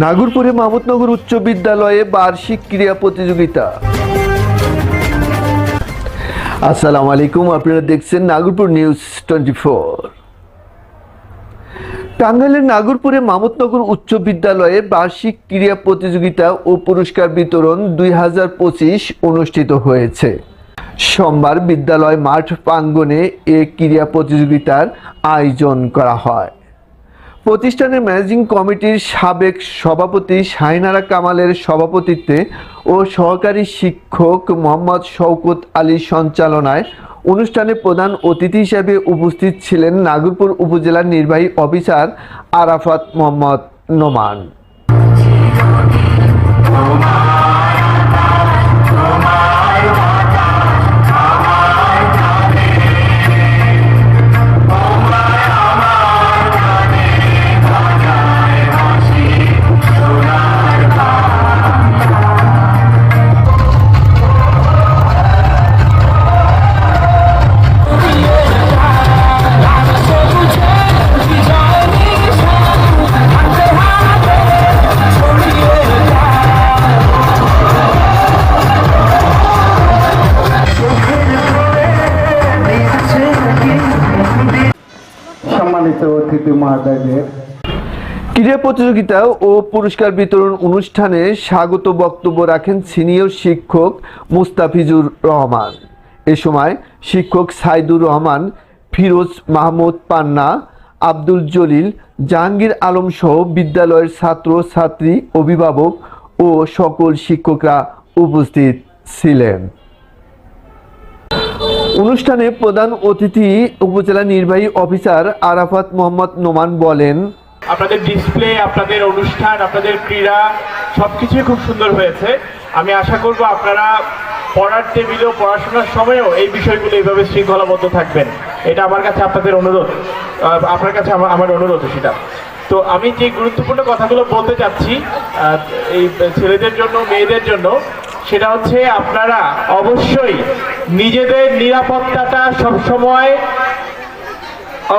নাগরপুরে মাহমুদনগর উচ্চ বিদ্যালয়ে বার্ষিক ক্রীড়া প্রতিযোগিতা। আসসালামু আলাইকুম, আপনারা দেখছেন নাগরপুর নিউজ টোয়েন্টি ফোর। টাঙ্গাইলের নাগরপুরে মামতনগর উচ্চ বিদ্যালয়ে বার্ষিক ক্রীড়া প্রতিযোগিতা ও পুরস্কার বিতরণ দুই হাজার পঁচিশ অনুষ্ঠিত হয়েছে। সোমবার বিদ্যালয় মাঠ প্রাঙ্গণে এ ক্রীড়া প্রতিযোগিতার আয়োজন করা হয়। প্রতিষ্ঠানের ম্যানেজিং কমিটির সাবেক সভাপতি শাহিনারা কামালের সভাপতিত্বে ও সহকারী শিক্ষক মোহাম্মদ শওকত আলীর সঞ্চালনায় অনুষ্ঠানে প্রধান অতিথি হিসেবে উপস্থিত ছিলেন নাগরপুর উপজেলার নির্বাহী অফিসার আরাফাত মোহাম্মদ নোমান। অতিথি ক্রীড়া প্রতিযোগিতা ও পুরস্কার বিতরণ অনুষ্ঠানে স্বাগত বক্তব্য রাখেন সিনিয়র শিক্ষক মুস্তাফিজুর রহমান। এ সময় শিক্ষক সাইদুর রহমান, ফিরোজ মাহমুদ পান্না, আব্দুল জলিল, জাহাঙ্গীর আলম সহ বিদ্যালয়ের ছাত্র, ছাত্রী, অভিভাবক ও সকল শিক্ষকরা উপস্থিত ছিলেন। অনুষ্ঠানে প্রধান অতিথি উপজেলা নির্বাহী অফিসার আরাফাত মোহাম্মদ নোমান বলেন, আপনাদের ডিসপ্লে আপনাদের অনুষ্ঠান, আপনাদের ক্রীড়া, সবকিছুই খুব সুন্দর হয়েছে। আমি আশা করব আপনারা পড়ার টেবিলেও পড়াশোনার সময়ও এই বিষয়গুলো এইভাবে শৃঙ্খলাবদ্ধ থাকবেন। এটা আমার কাছে আপনাদের অনুরোধ। আপনার কাছে আমার অনুরোধ সেটা। তো আমি যে গুরুত্বপূর্ণ কথাগুলো বলতে চাচ্ছি এই ছেলেদের জন্য, মেয়েদের জন্য, সেটা হচ্ছে আপনারা অবশ্যই নিজেদের নিরাপত্তাটা সবসময়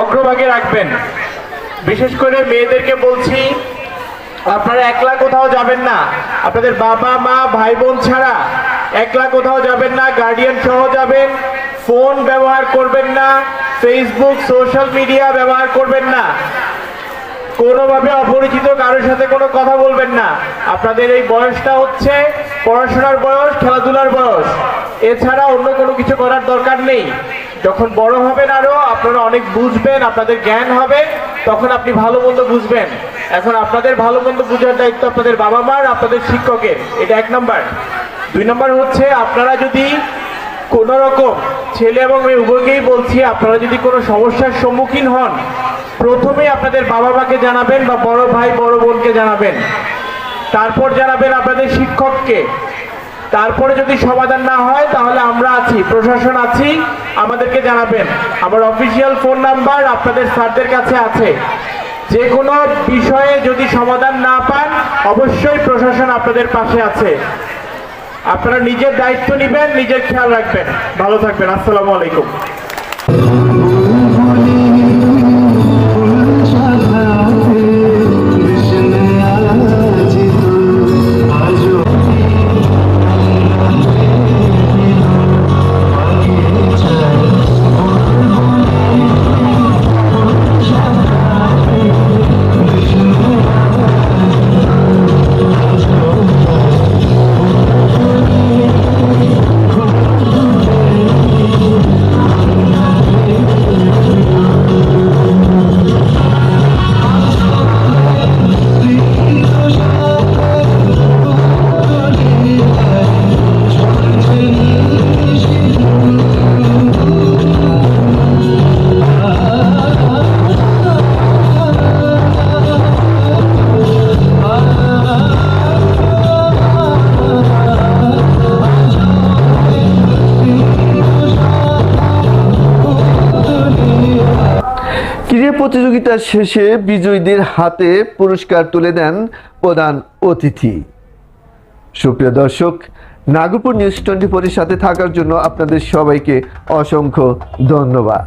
অগ্রভাগে রাখবেন। বিশেষ করে মেয়েদেরকে বলছি, আপনারা একলা কোথাও যাবেন না। আপনাদের বাবা, মা ভাই বোন ছাড়া একলা কোথাও যাবেন না গার্ডিয়ান সহ যাবেন ফোন ব্যবহার করবেন না ফেসবুক সোশ্যাল মিডিয়া ব্যবহার করবেন না। কোনোভাবে অপরিচিত কারোর সাথে কোনো কথা বলবেন না। আপনাদের এই বয়সটা হচ্ছে পড়াশোনার বয়স, খেলাধুলার বয়স। এছাড়া অন্য কোনো কিছু করার দরকার নেই। যখন বড় হবেন আরও, আপনারা অনেক বুঝবেন, আপনাদের জ্ঞান হবে, তখন আপনি ভালো মন্দ বুঝবেন। এখন আপনাদের ভালো মন্দ বুঝার দায়িত্ব আপনাদের বাবা মার আপনাদের শিক্ষকের। এটা এক নম্বর। দুই নম্বর হচ্ছে, আপনারা যদি কোন রকম ছেলে এবং মেয়ে উভয়কেই বলছি, আপনারা যদি কোনো সমস্যার সম্মুখীন হন প্রথমে আপনাদের বাবা মাকে জানাবেন বা বড় ভাই, বড় বোনকে জানাবেন। তারপর জানাবেন আপনাদের শিক্ষককে। তারপরে যদি সমাধান না হয়, তাহলে আমরা আছি, প্রশাসন আছি, আমাদেরকে জানাবেন। আমার অফিসিয়াল ফোন নাম্বার আপনাদের স্যারদের কাছে আছে। যে কোনো বিষয়ে যদি সমাধান না পান, অবশ্যই প্রশাসন আপনাদের পাশে আছে। আপনারা নিজের দায়িত্ব নেবেন, নিজের খেয়াল রাখবেন। ভালো থাকবেন। আসসালামু আলাইকুম। ক্রীড়া প্রতিযোগিতার শেষে বিজয়ীদের হাতে পুরস্কার তুলে দেন প্রধান অতিথি। সুপ্রিয় দর্শক, নাগপুর নিউজ টোয়েন্টি ফোরের সাথে থাকার জন্য আপনাদের সবাইকে অসংখ্য ধন্যবাদ।